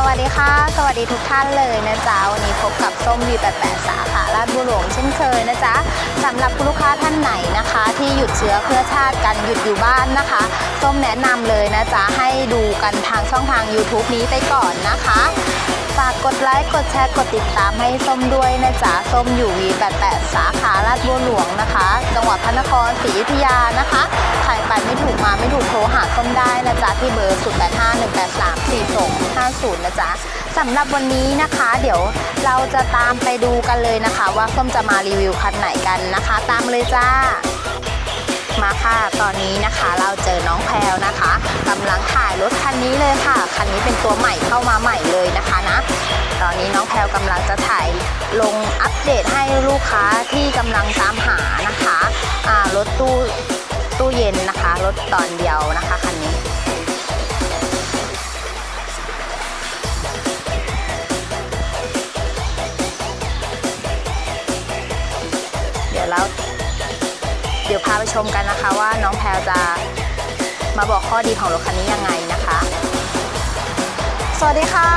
สวัสดีค่ะ สวัสดีทุกท่านเลยนะจ๊ะ วันนี้พบกับส้มวี88สาขาลาดบุรีเช่นเคยนะจ๊ะสำหรับคุณลูกค้าท่านไหนนะคะ ที่หยุดเชื้อเพื่อชาติกันหยุดอยู่บ้านนะคะ ส้มแนะนำเลยนะจ๊ะ ให้ดูกันทางช่องทาง YouTube นี้ไปก่อนนะคะฝากกดไลค์กดแชร์กดติดตามให้ส้มด้วยนะจ๊ะส้มอยู่ V88 สาขาลาดบัวหลวงนะคะ จังหวัดพระนครศรีอยุธยานะคะใครไปไม่ถูกมาไม่ถูกโทร หาส้มได้นะจ๊ะที่เบอร์ 0851834250 นะจ๊ะสำหรับวันนี้นะคะ เดี๋ยวเราจะตามไปดูกันเลยนะคะ ว่าส้มจะมารีวิวคันไหนกันนะคะ ตามเลยจ้ามาค่ะ ตอนนี้นะคะเราเจอน้องแพลวนะคะกำลังถ่ายรถคันนี้เลยค่ะ คันนี้เป็นตัวใหม่เข้ามาใหม่เลยนะคะนะ ตอนนี้น้องแพลวกำลังจะถ่ายลงอัปเดตให้ลูกค้าที่กำลังตามหานะคะรถตู้ตู้เย็นนะคะ รถตอนเดียวนะคะ ดี๋ยวเราเดี๋ยวพาไปชมกันนะคะ ว่าน้องแพลวจะมาบอกข้อดีของรถคันนี้ยังไงนะคะ สวัสดีค่ะ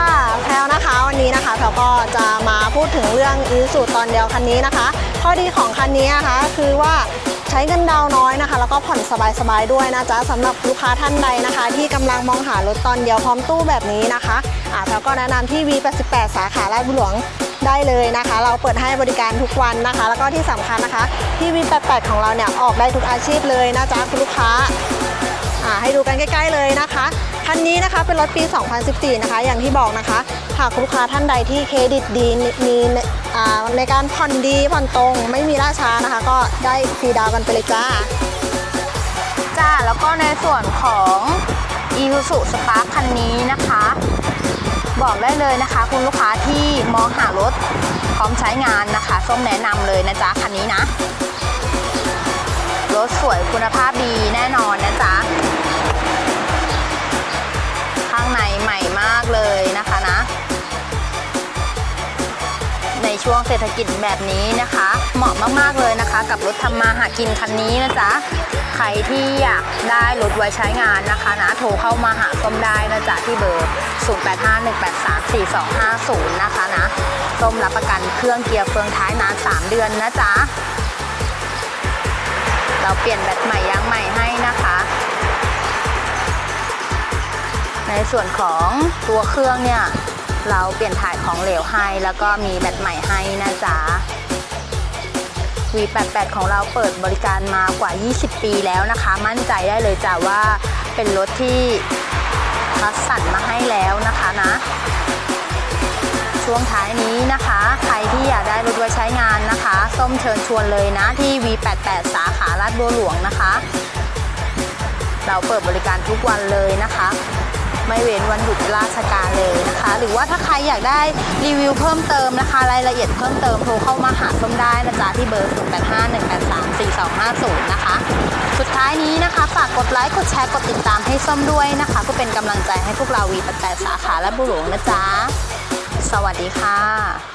แพลวนะคะ วันนี้นะคะแพลวก็จะมาพูดถึงเรื่องอีสูตรตอนเดียวคันนี้นะคะ ข้อดีของคันนี้นะคะคือว่าใช้เงินดาวน์น้อยนะคะ แล้วก็ผ่อนสบายๆด้วยนะจ๊ะสำหรับลูกค้าท่านใดนะคะ ที่กำลังมองหารถตอนเดียวพร้อมตู้แบบนี้นะคะ อ่าแพลวก็แนะนำที่ V88 สาขาลาดบุรีหลวงได้เลยนะคะ เราเปิดให้บริการทุกวันนะคะ แล้วก็ที่สำคัญนะคะที่ V88 ของเราเนี่ยออกได้ทุกอาชีพเลยนะจ๊ะคุณลูกค้าอ่าให้ดูกันใกล้ ๆ เลยนะคะคันนี้นะคะเป็นรถปี 2014 นะคะ อย่างที่บอกนะคะ หากคุณลูกค้าท่านใดที่เครดิตดีมีในการผ่อนดีผ่อนตรง ไม่มีล่าช้านะคะ ก็ได้ฟรีดาวน์กันไปเลยจ้า จ้า แล้วก็ในส่วนของ i s u z u Spark คันนี้นะคะ อบได้เลยนะคะ คุณลูกค้าที่มองหารถพร้อมใช้งานนะคะ ส้มแนะนำเลยนะจ๊ะคันนี้นะ รถสวยคุณภาพดีแน่นอนนะจ๊ะ ช่วงเศรษฐกิจแบบนี้นะคะ เหมาะมากๆเลยนะคะ กับรถทำมาหากินคันนี้นะจ๊ะใครที่อยากได้รถไว้ใช้งานนะคะนะโทรเข้ามาหาส้มได้นะจ๊ะที่เบอร์ 0851834250 นะคะนะส้มรับประกันเครื่องเกียร์เฟืองท้ายนาน 3 เดือนนะจ๊ะเราเปลี่ยนแบตใหม่ยางใหม่ให้นะคะ ในส่วนของตัวเครื่องเนี่ย เราเปลี่ยนถ่ายของเหลวให้ แล้วก็มีแบตใหม่ให้นะจ๊ะ V88 ของเราเปิดบริการมากว่า 20 ปีแล้วนะคะ มั่นใจได้เลยจ้ะว่าเป็นรถที่คัดสรรมาให้แล้วนะคะนะ ช่วงท้ายนี้นะคะ ใครที่อยากได้รถไว้ใช้งานนะคะ ส้มเชิญชวนเลยนะที่ V88 สาขาลาดบัวหลวงนะคะ เราเปิดบริการทุกวันเลยนะคะ ไม่เว้นวันหยุดราชการเลยนะคะ หรือว่าถ้าใครอยากได้รีวิวเพิ่มเติมนะคะ รายละเอียดเพิ่มเติมโทรเข้ามาหาส้มได้นะจ๊ะที่เบอร์ 0851834250 นะคะ สุดท้ายนี้นะคะ ฝากกดไลค์กดแชร์กดติดตามให้ส้มด้วยนะคะเพื่อเป็นกำลังใจให้พวกเราวีปแต่สาขาและบุหลวงนะจ๊ะสวัสดีค่ะ